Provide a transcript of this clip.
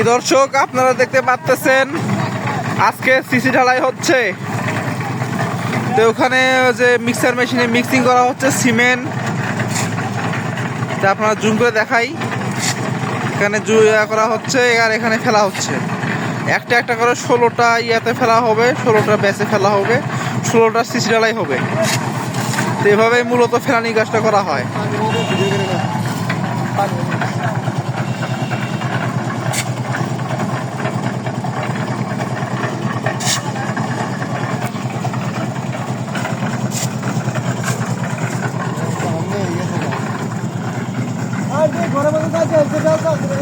কি দর্শক, আপনারা দেখতে পাচ্তেছেন, আজকে সিসি ঢালাই হচ্ছে। তো ওখানে যে মিক্সার মেশিনে মিক্সিং করা হচ্ছে সিমেন্ট আপনারা জুম করে দেখাই। এখানে জু করা হচ্ছে আর এখানে ফেলা হচ্ছে। একটা একটা করে ষোলোটা ইয়াতে ফেলা হবে, ষোলোটা ব্যাচে ফেলা হবে, ষোলোটা সিসি ঢালাই হবে। তো এভাবেই মূলত ফেলানি গাছটা করা হয়। আর যে ঘরে বসে থাকছে সেটাও থাকবে